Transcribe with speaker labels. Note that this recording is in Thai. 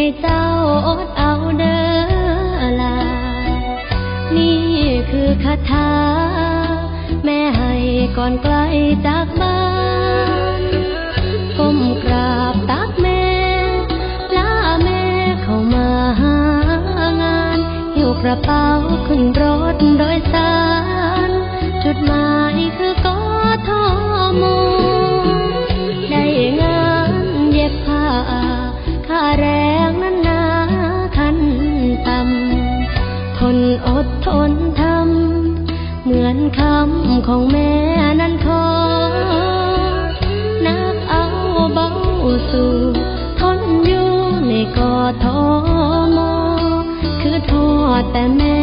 Speaker 1: ให้เจ้าอดเอาเด้อลา นี่คือคาถา แม่ให้ก่อนไกลจากบ้านก้มกราบตักแม่ลาแม่เข้ามาหางานหิ้วกระเป๋าขึ้นรถโดยสาร จุดหมายคือกอทอมได้งานเย็บผ้า cara ดทนทำ เหมือนคำของแม่นั้นขอนักเอาเบาสู่ทนอยู่ในกอทอมคือทอดแต่แม่